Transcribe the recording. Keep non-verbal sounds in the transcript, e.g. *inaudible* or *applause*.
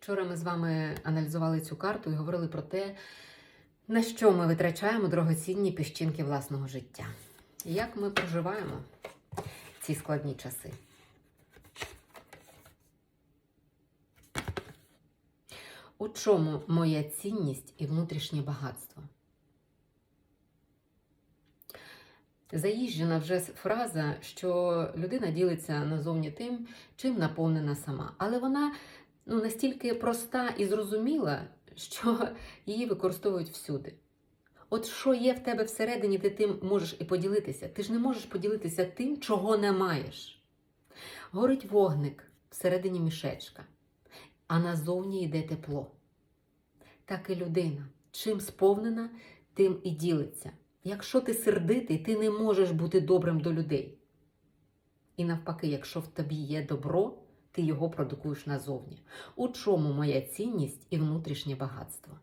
Вчора ми з вами аналізували цю карту і говорили про те, на що ми витрачаємо дорогоцінні піщинки власного життя. Як ми проживаємо ці складні часи? У чому моя цінність і внутрішнє багатство? Заїжджена вже фраза, що людина ділиться назовні тим, чим наповнена сама. Але вона ну, настільки проста і зрозуміла, що *laughs* її використовують всюди. От що є в тебе всередині, ти тим можеш і поділитися. Ти ж не можеш поділитися тим, чого не маєш. Горить вогник всередині мішечка, а назовні йде тепло. Так і людина. Чим сповнена, тим і ділиться. Якщо ти сердитий, ти не можеш бути добрим до людей. І навпаки, якщо в тобі є добро, ти його продукуєш назовні. У чому моя цінність і внутрішнє багатство?